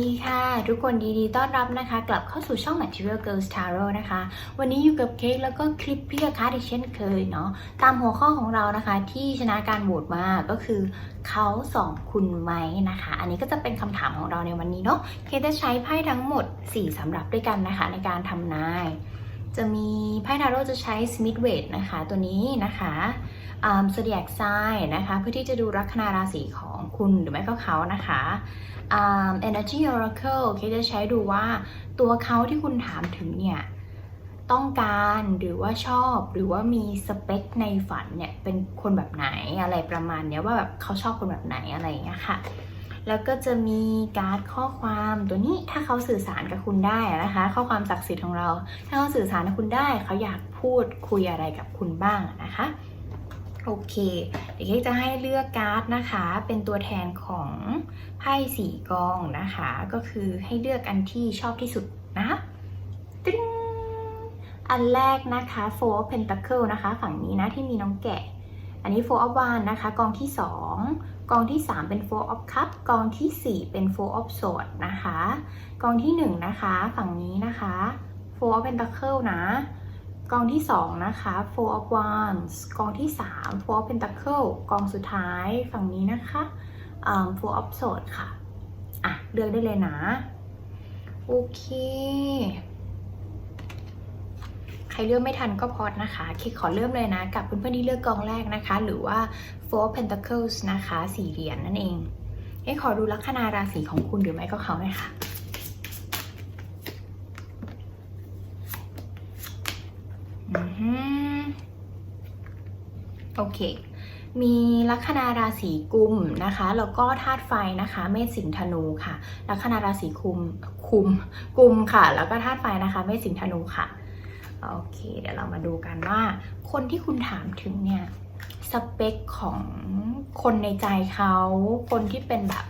ดีค่ะ ทุกคนยินดีต้อนรับนะคะ กลับเข้าสู่ช่อง Material Girls Tarot นะคะ วันนี้อยู่กับเค้กแล้วก็คลิปพี่กับคัสอีกเช่นเคยเนาะตามหัวข้อของเรานะคะที่ชนะการโหวตมาก็คือเขาสองคุณไหมนะคะ อันนี้ก็จะเป็นคำถามของเราในวันนี้เนาะเค้กจะใช้ไพ่ทั้งหมด 4สำหรับด้วยกันนะคะ ในการทำนาย จะมีไพ่ทาโร่จะใช้ Smith w e i g h t นะคะ ตัวนี้นะคะ อ่า Zodiac Sign นะคะเพื่อที่จะดูลัคนาราศีของคุณหรือไม่ก็เขานะคะอ่า Energy Oracle เคจะใช้ดูว่าตัวเขาที่คุณถามถึงเนี่ยต้องการหรือว่าชอบหรือว่ามีสเปคในฝันเนี่ยเป็นคนแบบไหนอะไรประมาณเนี้ยว่าแบบเขาชอบคนแบบไหนอะไรอย่างเงี้ยค่ะ แล้วก็จะมีการ์ดข้อความตัวนี้ถ้าเขาสื่อสารกับคุณได้นะคะ ข้อความศักดิ์สิทธิ์ของเรา ถ้าเขาสื่อสารกับคุณได้ เขาอยากพูดคุยอะไรกับคุณบ้างนะคะ โอเค เดี๋ยวเค้กจะให้เลือกการ์ดนะคะ เป็นตัวแทนของไพ่สี่กองนะคะ ก็คือให้เลือกอันที่ชอบที่สุดนะคะตึ้งอันแรกนะคะ Four of Pentacle นะคะ ฝั่งนี้นะที่มีน้องแกะ อันนี้ Four of Wands นะคะ กองที่ 2 กองที่ 3 เป็น Four of Cup กองทีสี่4 เป็น Four of Swords นะคะ กองที่ 1 นะคะ ฝั่งนี้นะคะ Four of Pentacle นะ กองที่ 2 นะคะ Four of Wands กองที่ 3 Four of Pentacle กองสุดท้ายฝั่งนี้นะคะ Four of Swords ค่ะ อะ เลือกได้เลยนะ โอเค ใครเลือกไม่ทันก็พอดนะคะคิดขอเริ่มเลยนะ กับเพื่อนๆที่เลือกกองแรกนะคะ หรือว่า Four of Pentacles นะคะสี่เหรียญนั่นเองให้ขอดูลัคนาราศีของคุณหรือไม่ก็เขาหน่อยค่ะ อือฮึ โอเค มีลัคนาราศีกุมนะคะ แล้วก็ธาตุไฟนะคะ เมษสิงธนูค่ะ ลัคนาราศีคุมคุมกุมค่ะ แล้วก็ธาตุไฟนะคะ เมษสิงธนูค่ะ โอเค เดี๋ยวเรามาดูกันว่า คนที่คุณถามถึงเนี่ย สเปคของคนในใจเขา คนที่เป็นแบบ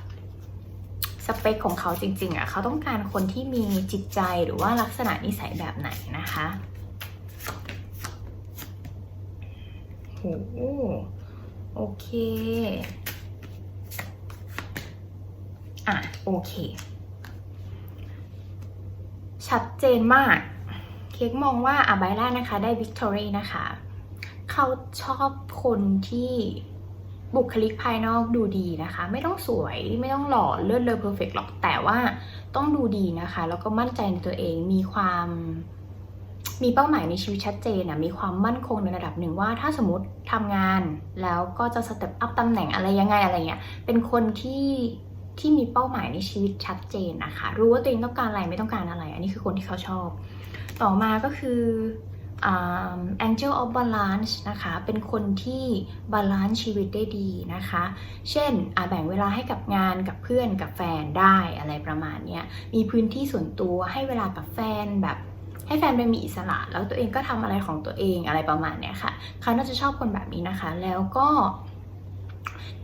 สเปคของเขาจริงๆอะ เขาต้องการคนที่มีจิตใจหรือว่าลักษณะนิสัยแบบไหนนะคะ โหโอเค อะ โอเค ชัดเจนมาก เค้กมองว่าอะใบแรกนะคะ ได้วิกตอรี่นะคะ เขาชอบคนที่บุคลิกภายนอกดูดีนะคะ ไม่ต้องสวยไม่ต้องหล่อเลิศเลอเพอร์เฟกหรอกแต่ว่าต้องดูดีนะคะ แล้วก็มั่นใจในตัวเองมีความ มีเป้าหมายในชีวิตชัดเจนนะมีความมั่นคงในระดับหนึ่งว่า ถ้าสมมติทำงานแล้วก็จะสเต็ปอัพตำแหน่งอะไรยังไงอะไรเงี้ยเป็นคนที่ที่มีเป้าหมายในชีวิตชัดเจนนะคะรู้ว่าตัวเองต้องการอะไรไม่ต้องการอะไร อันนี้คือคนที่เขาชอบ ต่อมาก็คืออ่า Angel of Balance นะคะ เป็นคนที่บาลานซ์ชีวิตได้ดีนะคะ เช่นอ่าแบ่งเวลาให้กับงานกับเพื่อนกับแฟนได้อะไรประมาณเนี้ยมีพื้นที่ส่วนตัวให้เวลากับแฟนแบบ ให้แฟนไปมีอิสระ แล้วตัวเองก็ทำอะไรของตัวเองอะไรประมาณเนี้ยค่ะเขาน่าจะชอบคนแบบนี้นะคะ แล้วก็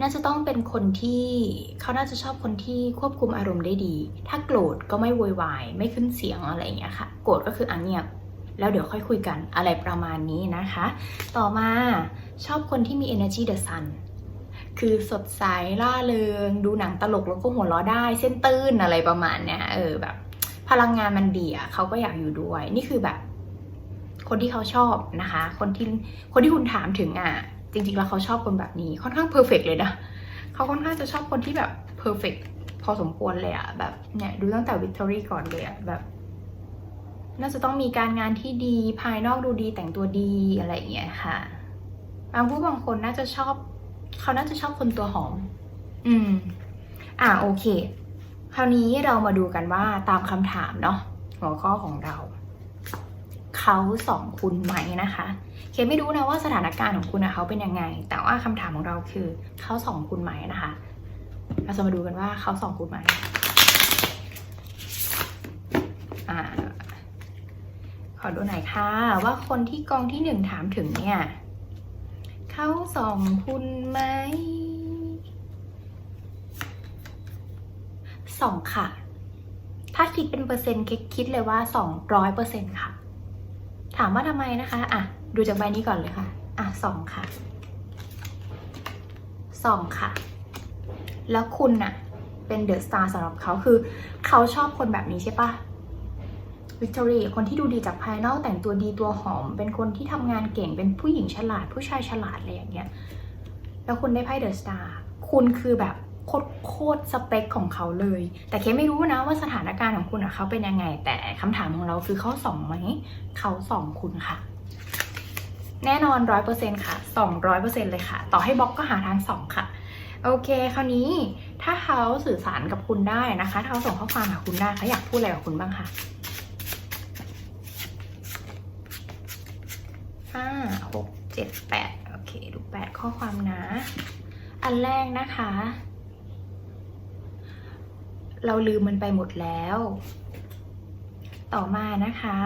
น่าจะต้องเป็นคนที่เขาน่าจะชอบคนที่ควบคุมอารมณ์ได้ดี ถ้าโกรธก็ไม่โวยวาย ไม่ขึ้นเสียงอะไรอย่างเงี้ยค่ะ โกรธก็คืออันเงียบแล้วเดี๋ยวค่อยคุยกันอะไรประมาณนี้นะคะ ต่อมาชอบคนที่มี energy the sun คือสดใสล่าเริง ดูหนังตลกแล้วก็หัวเราะได้ เส้นตื้นอะไรประมาณเนี้ยเออแบบ พลังงานมันดีอะเขาก็อยากอยู่ด้วย นี่คือแบบ คนที่เขาชอบนะคะ คนที่คนที่คุณถามถึงอะจริงๆแล้วเขาชอบคนแบบนี้ค่อนข้างเพอร์เฟกเลยนะเขาค่อนข้างจะชอบคนที่แบบเพอร์เฟกพอสมควรเลยอะแบบเนี่ยดูตั้งแต่วิกตอรี่ก่อนเลยอะแบบ น่าจะต้องมีการงานที่ดีภายนอกดูดีแต่งตัวดีอะไรอย่างเงี้ยค่ะบางผู้บางคนน่าจะชอบ เขาน่าจะชอบคนตัวหอม อืม อ่าโอเค คราวนี้เรามาดูกันว่าตามคำถามเนาะหัวข้อของเรา เขาสองคุณไหมนะคะ เคไม่รู้นะว่าสถานการณ์ของคุณนะเขาเป็นยังไง แต่ว่าคำถามของเราคือเขาสองคุณไหมนะคะ เราจะมาดูกันว่าเขาสองคุณไหมอ่าขอดูหน่อยค่ะว่าคนที่กองที่หนึ่งถามถึงเนี่ย เขาสองคุณไหม สองค่ะ ถ้าคิดเป็นเปอร์เซ็นต์คิดคิดเลยว่าสองร้อยเปอร์เซ็นต์ค่ะ ถามว่าทำไมนะคะ อะ ดูจากใบนี้ก่อนเลยค่ะ อะสองค่ะสองค่ะ แล้วคุณน่ะ เป็นเดอะสตาร์สำหรับเขาคือ เขาชอบคนแบบนี้ใช่ปะวิกตอรีคนที่ดูดีจากภายนอกแต่งตัวดีตัวหอม เป็นคนที่ทำงานเก่งเป็นผู้หญิงฉลาด ผู้ชายฉลาดอะไรอย่างเงี้ย แล้วคุณได้ไพ่เดอะสตาร์คุณคือแบบ โคตรโคตรสเปคของเขาเลย แต่เคไม่รู้นะว่าสถานการณ์ของคุณอะเขาเป็นยังไง แต่คำถามของเราคือเขาส่องไหมเขาส่องคุณค่ะแน่นอนร้อยเปอร์เซ็นค่ะสองร้อยเปอร์เซ็นเลยค่ะ ต่อให้บล็อกก็หาทางส่องค่ะ โอเค คราวนี้ถ้าเขาสื่อสารกับคุณได้นะคะถ้าเขาส่งข้อความหาคุณได้เขาอยากพูดอะไรกับคุณบ้างคะห้าหกเจ็ดแปดโอเค ดูแปดข้อความนะ อันแรกนะคะ เราลืมมันไปหมดแล้ว ต่อมานะคะ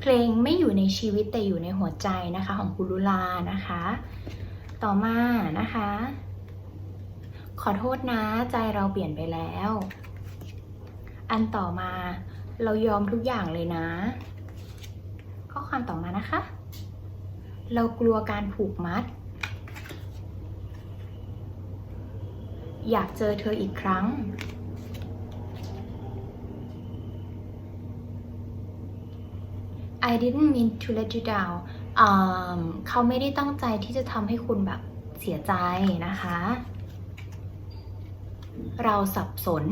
เพลงไม่อยู่ในชีวิตแต่อยู่ในหัวใจนะคะของคุณลุลานะคะ ต่อมานะคะ ขอโทษนะใจเราเปลี่ยนไปแล้ว อันต่อมาเรายอมทุกอย่างเลยนะ ข้อความต่อมานะคะ เรากลัวการผูกมัด อยากเจอเธออีกครั้ง I didn't mean to let you down เขาไม่ได้ตั้งใจที่จะทำให้คุณแบบเสียใจนะคะ เราสับสน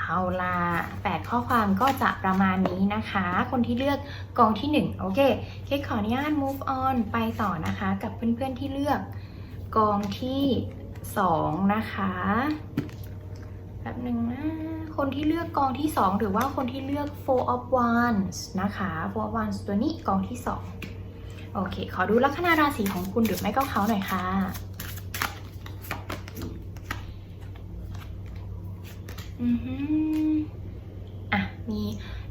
เอาละแปดข้อความก็จะประมาณนี้นะคะ คนที่เลือกกองที่ 1 โอเค เคขออนุญาต move on ไปต่อนะคะ กับเพื่อนๆที่เลือกกองที่ 2 นะคะ แป๊บหนึ่งนะ คนที่เลือกกองที่ 2 หรือว่าคนที่เลือก four of wands นะคะ four of wands ตัวนี้กองที่ 2 โอเค ขอดูลัคนาราศีของคุณหรือไม่ก็เขาหน่อยค่ะอือหืออะ มี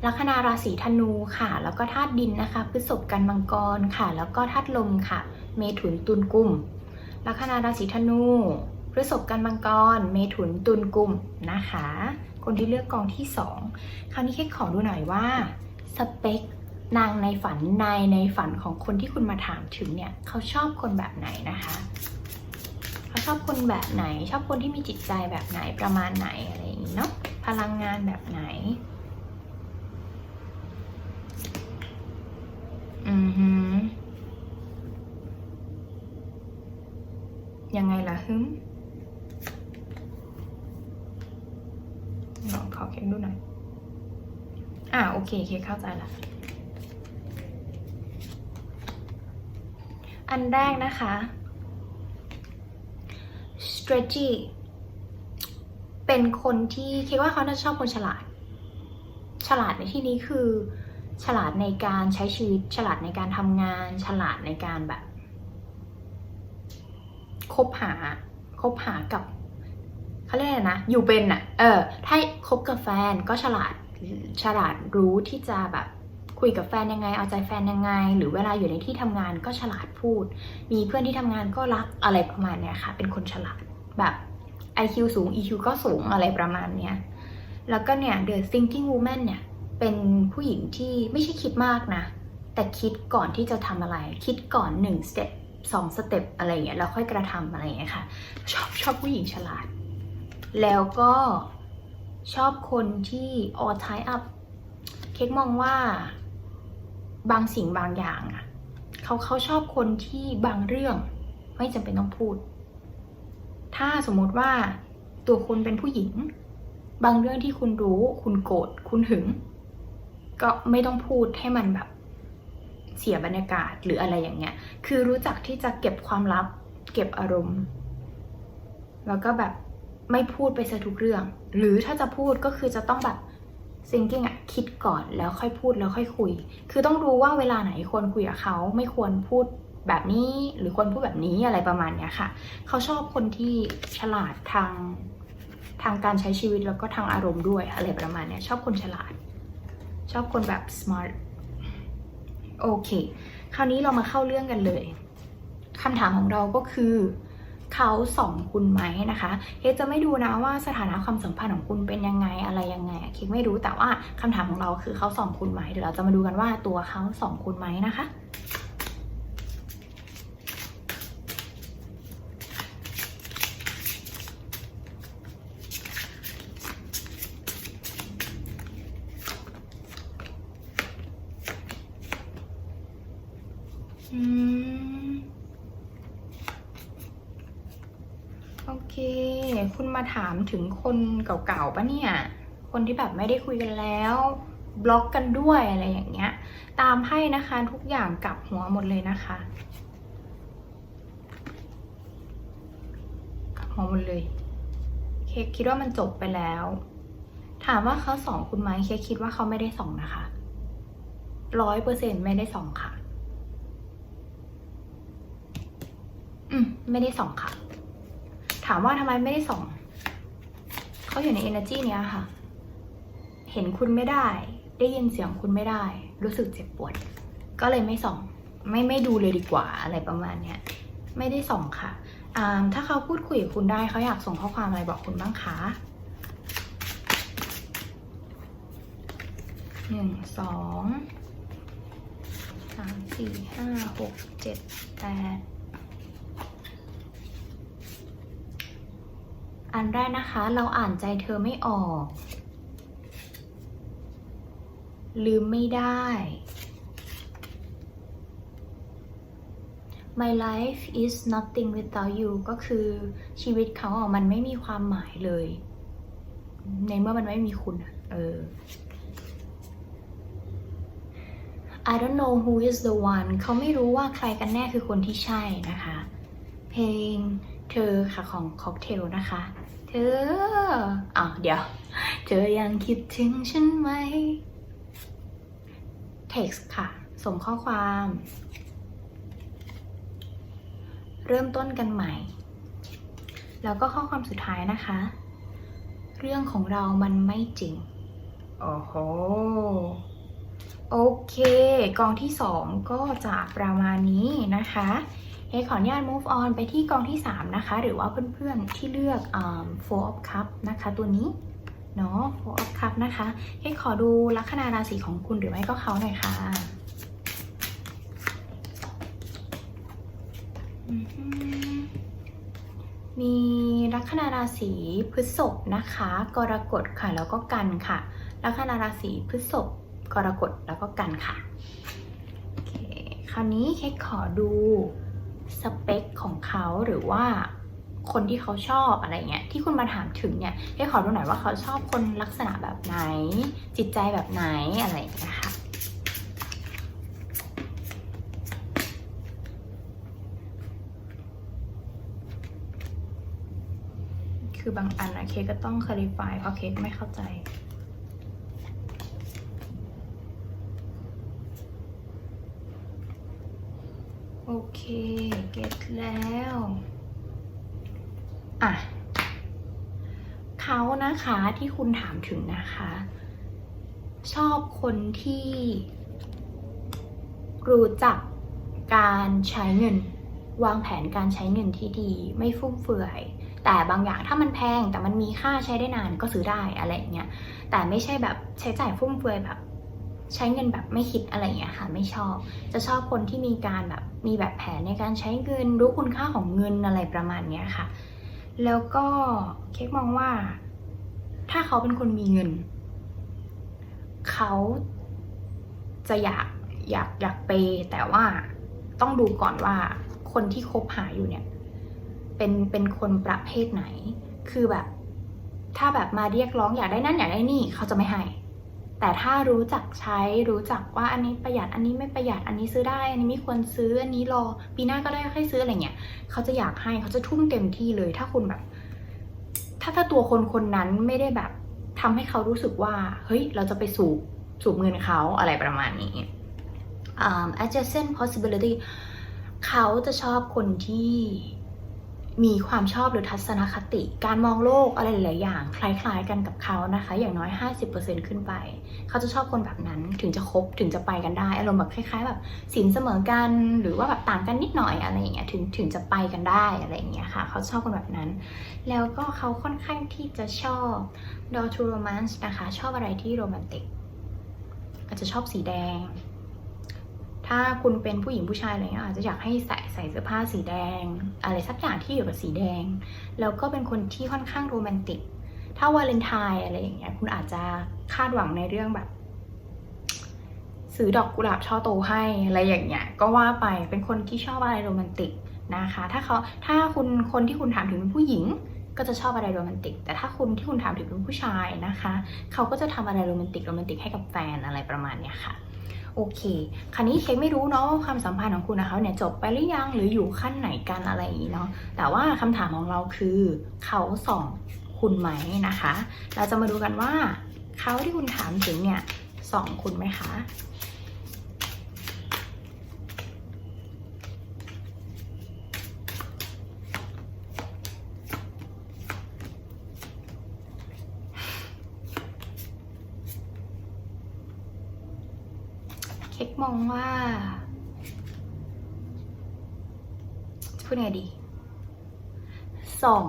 ลัคนาราศีธนูค่ะ แล้วก็ธาตุดินนะคะพฤษภกันมังกรค่ะ แล้วก็ธาตุลมค่ะ เมถุนตุลกุมลัคนาราศีธนู พฤษภกันมังกร เมถุนตุลกุมนะคะ คนที่เลือกกองที่สองคราวนี้แค่ขอดูหน่อยว่าสเปคนางในฝันนายในฝันของคนที่คุณมาถามถึงเนี่ยเขาชอบคนแบบไหนนะคะเขาชอบคนแบบไหน ชอบคนที่มีจิตใจแบบไหนประมาณไหนอะไรอย่างนี้เนาะพลังงานแบบไหนอือหือยังไงล่ะฮึม ลองขอเค้กดูหน่อย อ่าโอเคเค้กเข้าใจละอันแรกนะคะ stretchy เป็นคนที่คิดว่าเขาน่าจะชอบคนฉลาด ฉลาดในที่นี้คือ ฉลาดในการใช้ชีวิต ฉลาดในการทำงาน ฉลาดในการแบบคบหาคบหากับ เขาเรียกอะไรนะ อยู่เป็นอะเออ ถ้าคบกับแฟนก็ฉลาด ฉลาดรู้ที่จะแบบคุยกับแฟนยังไง เอาใจแฟนยังไง หรือเวลาอยู่ในที่ทำงานก็ฉลาดพูด มีเพื่อนที่ทำงานก็รักอะไรประมาณเนี้ยค่ะ เป็นคนฉลาดแบบ IQ สูง EQ ก็สูงอะไรประมาณเนี้ย แล้วก็เนี่ย The Thinking Woman เนี่ย เป็นผู้หญิงที่ไม่ใช่คิดมากนะ แต่คิดก่อนที่จะทำอะไร คิดก่อนหนึ่งสเต็ปสองสเต็ปอะไรอย่างเงี้ย แล้วค่อยกระทำอะไรอย่างเงี้ยค่ะ ชอบชอบผู้หญิงฉลาด แล้วก็ชอบคนที่ all tie up เค้กมองว่าบางสิ่งบางอย่างอะเขาเขาชอบคนที่บางเรื่องไม่จำเป็นต้องพูด ถ้าสมมติว่าตัวคุณเป็นผู้หญิง บางเรื่องที่คุณรู้ คุณโกรธคุณหึง ก็ไม่ต้องพูดให้มันแบบเสียบรรยากาศหรืออะไรอย่างเงี้ย คือรู้จักที่จะเก็บความลับ เก็บอารมณ์ แล้วก็แบบ ไม่พูดไปซะทุกเรื่อง หรือถ้าจะพูดก็คือจะต้องแบบ thinking อะคิดก่อนแล้วค่อยพูดแล้วค่อยคุย คือต้องรู้ว่าเวลาไหนควรคุยกับเขาไม่ควรพูดแบบนี้หรือควรพูดแบบนี้อะไรประมาณเนี้ยค่ะ เขาชอบคนที่ฉลาดทางทางการใช้ชีวิตแล้วก็ทางอารมณ์ด้วยอะไรประมาณเนี้ยชอบคนฉลาด ชอบคนแบบ smart โอเค คราวนี้เรามาเข้าเรื่องกันเลยคำถามของเราก็คือ เขาส่องคุณไหมนะคะเค้กจะไม่ดูนะว่าสถานะความสัมพันธ์ของคุณเป็นยังไงอะไรยังไงเค้กไม่รู้แต่ว่าคำถามของเราคือเขาส่องคุณไหมเดี๋ยวเราจะมาดูกันว่าตัวเขาส่องคุณไหมนะคะ อ โอ เค คุณมาถามถึงคนเก่าๆปะเนี่ย คนที่แบบไม่ได้คุยกันแล้วบล็อกกันด้วยอะไรอย่างเงี้ย ตามให้นะคะทุกอย่างกลับหัวหมดเลยนะคะกลับหัวหมดเลย เคกคิดว่ามันจบไปแล้ว ถามว่าเขาส่องคุณไหมเคกคิดว่าเขาไม่ได้ส่องนะคะร้อยเปอร์เซ็นไม่ได้ส่องค่ะ อืม ไม่ได้ส่องค่ะ ถามว่าทำไมไม่ได้ส่องเขาอยู่ใน energy เนี้ยค่ะ เห็นคุณไม่ได้ ได้ยินเสียงคุณไม่ได้ รู้สึกเจ็บปวด ก็เลยไม่ส่อง ไม่ไม่ดูเลยดีกว่าอะไรประมาณเนี้ยไม่ได้ส่องค่ะอ่าถ้าเขาพูดคุยกับคุณได้เขาอยากส่งข้อความอะไรบอกคุณบ้างคะหนึ่งสองสามสี่ห้าหกเจ็ดแปด อันแรกนะคะ เราอ่านใจเธอไม่ออก ลืมไม่ได้ My life is nothing without you ก็คือชีวิตเขาอะมันไม่มีความหมายเลย ในเมื่อมันไม่มีคุณเออ I don't know who is the one เขาไม่รู้ว่าใครกันแน่คือคนที่ใช่นะคะ เพลงเธอค่ะของค็อกเทลนะคะ เธออะเดี๋ยว เธอยังคิดถึงฉันไหม text ค่ะ ส่งข้อความ เริ่มต้นกันใหม่ แล้วก็ข้อความสุดท้ายนะคะ เรื่องของเรามันไม่จริง โอ้โห โอเค กองที่สองก็จะประมาณนี้นะคะ เอขออนุญาต move on ไปที่กองที่ 3 นะคะ หรือว่าเพื่อนๆที่เลือก four of cup นะคะ ตัวนี้เนาะ four of cup นะคะเอขอดูลัคนาราศีของคุณหรือไม่ก็เขาหน่อยค่ะมีลัคนาราศีพฤษภนะคะ กรกฎค่ะแล้วก็กันค่ะ ลัคนาราศีพฤษภกรกฎแล้วก็กันค่ะโอเคคราวนี้เค้ขอดู สเปคของเขาหรือว่าคนที่เขาชอบอะไรเงี้ยที่คุณมาถามถึงเนี่ยเค้ขอดูหน่อยว่าเขาชอบคนลักษณะแบบไหน จิตใจแบบไหนอะไรอย่างเงี้ยค่ะคือบางอันอะเคก็ต้อง clarify เพราะเคไม่เข้าใจ เค เก็ตแล้ว อะเขานะคะที่คุณถามถึงนะคะ ชอบคนที่ รู้จักการใช้เงิน วางแผนการใช้เงินที่ดี ไม่ฟุ่มเฟือย แต่บางอย่างถ้ามันแพงแต่มันมีค่าใช้ได้นานก็ซื้อได้อะไรเงี้ยแต่ไม่ใช่แบบใช้จ่ายฟุ่มเฟือยแบบ ใช้เงินแบบไม่คิดอะไรอย่างเงี้ยค่ะไม่ชอบ จะชอบคนที่มีการแบบมีแบบแผนในการใช้เงินรู้คุณค่าของเงินอะไรประมาณเนี้ยค่ะ แล้วก็เค้กมองว่า ถ้าเขาเป็นคนมีเงิน เขาจะอยากอยากอยากเปย์แต่ว่าต้องดูก่อนว่าคนที่คบหาอยู่เนี่ย เป็นเป็นคนประเภทไหน คือแบบ ถ้าแบบมาเรียกร้องอยากได้นั่นอยากได้นี่ เขาจะไม่ให้ แต่ถ้ารู้จักใช้รู้จักว่าอันนี้ประหยัดอันนี้ไม่ประหยัดอันนี้ซื้อได้ อันนี้ไม่ควรซื้ออันนี้รอปีหน้าก็ได้ค่อยซื้ออะไรเงี้ยเขาจะอยากให้เขาจะทุ่มเต็มที่เลย ถ้าคุณแบบ ถ้าถ้าตัวคนคนนั้นไม่ได้แบบทำให้เขารู้สึกว่า เฮ้ย เราจะไปสูบสูบเงินเขาอะไรประมาณนี้อ่า adjacent possibility เขาจะชอบคนที่ มีความชอบหรือทัศนคติ การมองโลกอะไรหลายอย่าง คล้ายๆ กันกับเขานะคะ อย่างน้อย 50%ขึ้นไป เขาจะชอบคนแบบนั้นถึงจะคบถึงจะไปกันได้ อารมณ์แบบคล้าย ๆ แบบสินเสมอกันหรือว่าแบบต่างกันนิดหน่อยอะไรอย่างเงี้ยถึงถึงจะไปกันได้อะไรอย่างเงี้ยค่ะ เขาชอบคนแบบนั้น แล้วก็เขาค่อนข้างที่จะชอบ door to romance นะคะ ชอบอะไรที่โรแมนติก อาจจะชอบสีแดง ถ้าคุณเป็นผู้หญิงผู้ชายอะไรเงี้ยอาจจะอยากให้ใส่ใส่เสื้อผ้าสีแดง อะไรสักอย่างที่อยู่กับสีแดง แล้วก็เป็นคนที่ค่อนข้างโรแมนติก ถ้าวาเลนไทน์อะไรอย่างเงี้ยคุณอาจจะคาดหวังในเรื่องแบบซื้อดอกกุหลาบช่อโตให้อะไรอย่างเงี้ยก็ว่าไปเป็นคนที่ชอบอะไรโรแมนติกนะคะ ถ้าเขาถ้าคุณคนที่คุณถามถึงเป็นผู้หญิงก็จะชอบอะไรโรแมนติก แต่ถ้าคุณที่คุณถามถึงเป็นผู้ชายนะคะ เขาก็จะทำอะไรโรแมนติกโรแมนติกให้กับแฟนอะไรประมาณเนี้ยค่ะ โอเค คราวนี้เค้กไม่รู้เนาะว่าความสัมพันธ์ของคุณนะคะเนี่ยจบไปหรือยังหรืออยู่ขั้นไหนกันอะไรอย่างนี้เนาะแต่ว่าคำถามของเราคือเขาส่องคุณไหมนะคะ เราจะมาดูกันว่าเขาที่คุณถามถึงเนี่ยส่องคุณไหมคะ เค้กมองว่าจะพูดไงดี ส่อง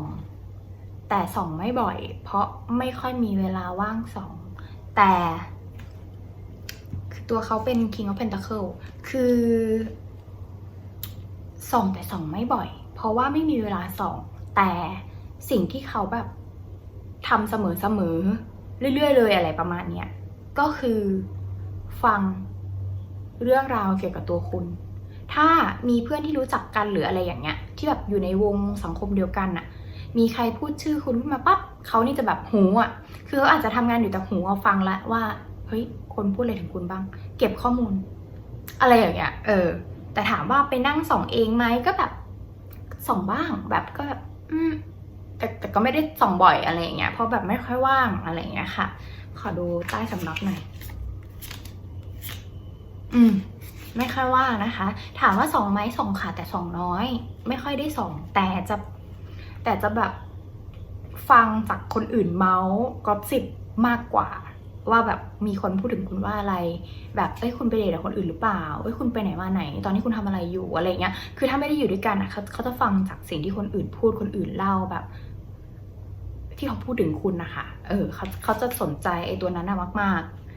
แต่ส่องไม่บ่อย เพราะไม่ค่อยมีเวลาว่างส่อง แต่คือตัวเขาเป็น King of Pentacle คือส่องแต่ส่องไม่บ่อย เพราะว่าไม่มีเวลาส่อง แต่สิ่งที่เขาแบบทำเสมอๆเรื่อยๆเลยอะไรประมาณเนี้ยก็คือฟัง เรื่องราวเกี่ยวกับตัวคุณ ถ้ามีเพื่อนที่รู้จักกันหรืออะไรอย่างเงี้ย ที่แบบอยู่ในวงสังคมเดียวกันอะมีใครพูดชื่อคุณขึ้นมาปั๊บเขานี่จะแบบหูอะคือเขาอาจจะทำงานอยู่แต่หูเอาฟังละว่าเฮ้ยคนพูดอะไรถึงคุณบ้าง เก็บข้อมูล อะไรอย่างเงี้ยเออ แต่ถามว่าไปนั่งส่องเองไหมก็แบบส่องบ้างแบบก็แบบอืมแต่แต่ก็ไม่ได้ส่องบ่อยอะไรอย่างเงี้ยเพราะแบบไม่ค่อยว่างอะไรอย่างเงี้ยค่ะ ขอดูใต้สำรับหน่อย อืม ไม่ค่อยว่านะคะ ถามว่าส่องไหมส่องค่ะ แต่ส่องน้อย ไม่ค่อยได้ส่อง แต่จะ แต่จะแบบฟังจากคนอื่นเมาส์กอสิบมากกว่า ว่าแบบมีคนพูดถึงคุณว่าอะไร แบบเอ้ยคุณไปเดทกับคนอื่นหรือเปล่าเอ้ยคุณไปไหนมาไหน ตอนนี้คุณทำอะไรอยู่อะไรเงี้ยคือถ้าไม่ได้อยู่ด้วยกันอะเขาเขาจะฟังจากสิ่งที่คนอื่นพูดคนอื่นเล่าแบบที่เขาพูดถึงคุณนะคะ เออเขาเขาจะสนใจไอ้ตัวนั้นนะมาก ๆ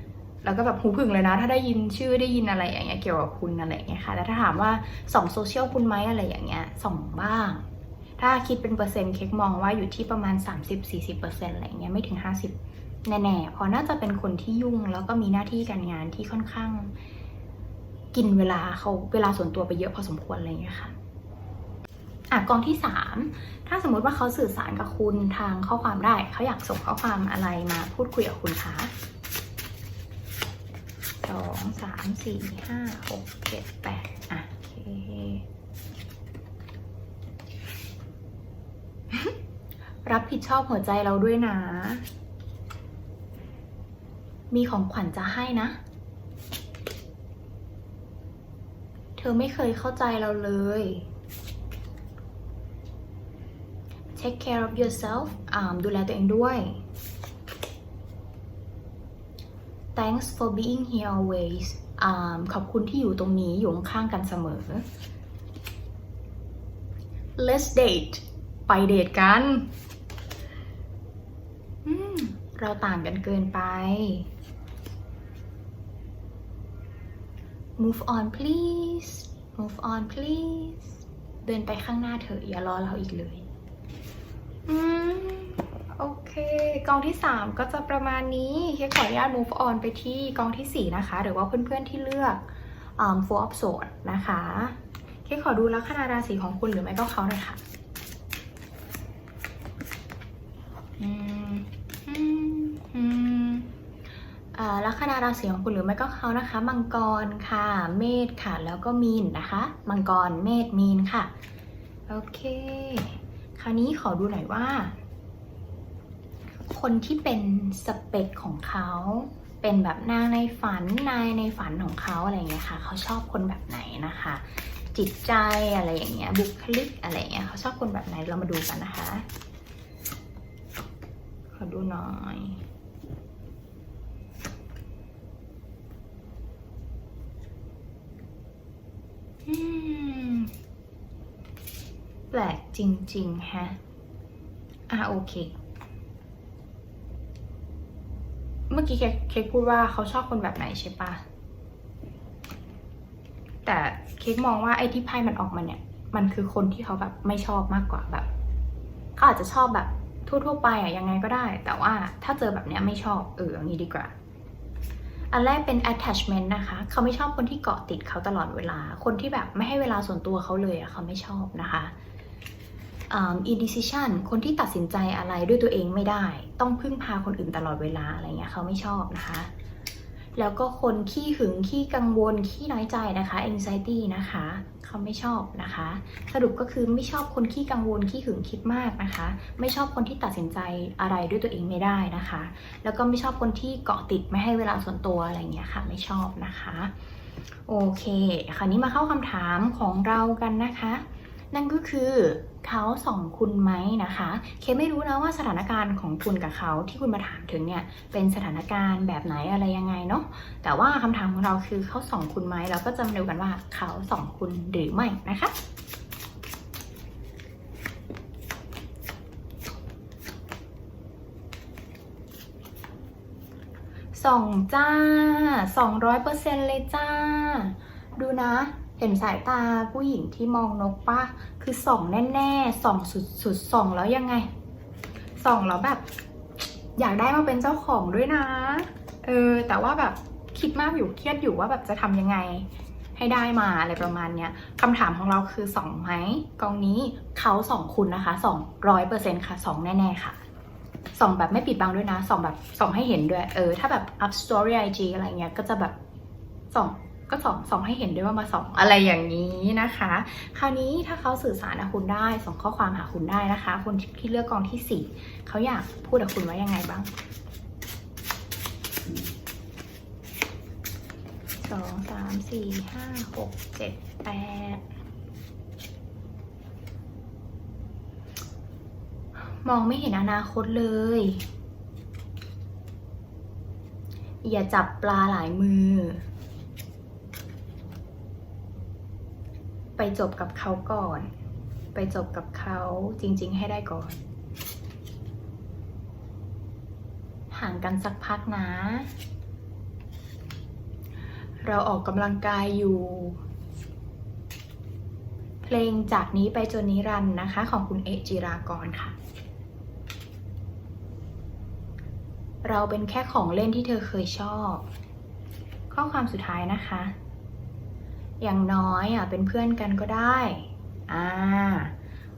แล้วก็แบบหูผึ่งเลยนะ ถ้าได้ยินชื่อได้ยินอะไรอย่างเงี้ยเกี่ยวกับคุณอะไรอย่างเงี้ยค่ะแต่ถ้าถามว่าส่องโซเชียลคุณไหมอะไรอย่างเงี้ยส่องบ้าง ถ้าคิดเป็นเปอร์เซ็นต์เค้กมองว่าอยู่ที่ประมาณ 30-40%อะไรอย่างเงี้ยไม่ถึง 50 แน่ๆเพราะน่าจะเป็นคนที่ยุ่งแล้วก็มีหน้าที่การงานที่ค่อนข้าง กินเวลาเขาเวลาส่วนตัวไปเยอะพอสมควรอะไรอย่างเงี้ยค่ะอะกองที่ 3 ถ้าสมมติว่าเขาสื่อสารกับคุณทางข้อความได้ เขาอยากส่งข้อความอะไรมาพูดคุยกับคุณคะ สองสามสี่ห้าหกเจ็ดแปดอะโอเครับผิดชอบหัวใจเราด้วยนะ มีของขวัญจะให้นะ เธอไม่เคยเข้าใจเราเลย take care of yourself อ่าดูแลตัวเองด้วย thanks for being here always อขอบคุณที่อยู่ตรงนี้อยู่ข้างกันเสมอ let's date ไปเดทกัน เราต่างกันเกินไป move on please move on please เดินไปข้างหน้าเถอะอย่ารอเราอีกเลย อืม โอเคกองที่ 3 ก็จะประมาณนี้เค้กขออนุญาต move on ไปที่กองทีสี่ 4 นะคะ หรือว่าเพื่อนๆที่เลือก um, four of swords นะคะเค้กขอดูลัคนาราศีของคุณหรือไม่ก็เขาหน่อยค่ะอืมอืมอืมอ่าลัคนาราศีของคุณหรือไม่ก็เขานะคะ มังกรค่ะ เมษค่ะ แล้วก็มีนนะคะ มังกร เมษ มีนค่ะ โอเค คราวนี้ขอดูหน่อยว่า คนที่เป็นสเปคของเขาเป็นแบบนางในฝันนายในฝันของเขาอะไรเงี้ยค่ะเขาชอบคนแบบไหนนะคะ จิตใจอะไรอย่างเงี้ยบุคลิกอะไรเงี้ยเขาชอบคนแบบไหนเรามาดูกันนะคะขอดูหน่อยแปลกจริงๆฮะอะโอเค เมื่อกี้เค้กพูดว่าเขาชอบคนแบบไหนใช่ปะแต่เค้กมองว่าไอ้ที่ไพ่มันออกมาเนี่ย มันคือคนที่เขาแบบไม่ชอบมากกว่าแบบเขาอาจจะชอบแบบทั่วๆไปอะยังไงก็ได้ แต่ว่าถ้าเจอแบบเนี้ยไม่ชอบเอออย่างนี้ดีกว่า อันแรกเป็น attachment นะคะ เขาไม่ชอบคนที่เกาะติดเขาตลอดเวลา คนที่แบบไม่ให้เวลาส่วนตัวเขาเลยอะเขาไม่ชอบนะคะ indecision คนที่ตัดสินใจอะไรด้วยตัวเองไม่ได้ ต้องพึ่งพาคนอื่นตลอดเวลาอะไรเงี้ยเขาไม่ชอบนะคะ แล้วก็คนขี้หึงขี้กังวลขี้น้อยใจนะคะ anxiety นะคะเขาไม่ชอบนะคะ สรุปก็คือไม่ชอบคนขี้กังวลขี้หึงคิดมากนะคะ ไม่ชอบคนที่ตัดสินใจอะไรด้วยตัวเองไม่ได้นะคะ แล้วก็ไม่ชอบคนที่เกาะติดไม่ให้เวลาส่วนตัวอะไรเงี้ยค่ะ ไม่ชอบนะคะโอเคคราวนี้มาเข้าคำถามของเรากันนะคะ นั่นก็คือ เขาส่องคุณไหมนะคะ เคไม่รู้นะว่าสถานการณ์ของคุณกับเขาที่คุณมาถามถึงเนี่ยเป็นสถานการณ์แบบไหนอะไรยังไงเนาะแต่ว่าคำถามของเราคือเขาส่องคุณไหมเราก็จะมาดูกันว่าเขาส่องคุณหรือไม่นะคะส่องจ้าสองร้อยเปอร์เซ็นเลยจ้า ดูนะ เห็นสายตาผู้หญิงที่มองนกปะ คือส่องแน่ๆส่องสุดๆส่องแล้วยังไงส่องแล้วแบบ อยากได้มาเป็นเจ้าของด้วยนะ เออ แต่ว่าแบบคิดมากอยู่เครียดอยู่ว่าแบบจะทำยังไง ให้ได้มาอะไรประมาณเนี้ยคำถามของเราคือส่องไหมกองนี้เขาส่องคุณนะคะส่องร้อยเปอร์เซ็นค่ะส่องแน่ๆค่ะส่องแบบไม่ปิดบังด้วยนะส่องแบบส่องให้เห็นด้วย เออ ถ้าแบบ up story IG อะไรเงี้ย ก็จะแบบส่อง ก็ส่องส่องให้เห็นด้วยว่ามาส่องอะไรอย่างนี้นะคะ คราวนี้ถ้าเขาสื่อสารกับคุณได้ส่งข้อความหาคุณได้นะคะ คนที่เลือกกองที่สี่เขาอยากพูดกับคุณว่ายังไงบ้างสองสามสี่ห้าหกเจ็ดแปดมองไม่เห็นอนาคตเลย อย่าจับปลาหลายมือ ไป จบกับเขาก่อน ไปจบกับเขาจริง ๆ ให้ได้ก่อน ห่างกันสักพักนะ เราออกกำลังกายอยู่ เพลงจากนี้ไปจนนิรันดร์นะคะ ของคุณเอกจิรากรค่ะ เราเป็นแค่ของเล่นที่เธอเคยชอบ ข้อความสุดท้ายนะคะ อย่างน้อยอะเป็นเพื่อนกันก็ได้ อ่า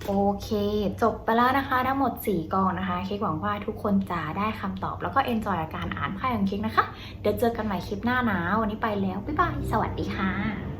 โอเค จบไปแล้วนะคะ ทั้งหมด 4กองนะคะ เค้กหวังว่าทุกคนจะได้คำตอบ แล้วก็เอนจอยกับการอ่านไพ่ของเค้กนะคะ เดี๋ยวเจอกันใหม่คลิปหน้านะ วันนี้ไปแล้ว บ๊ายบาย สวัสดีค่ะ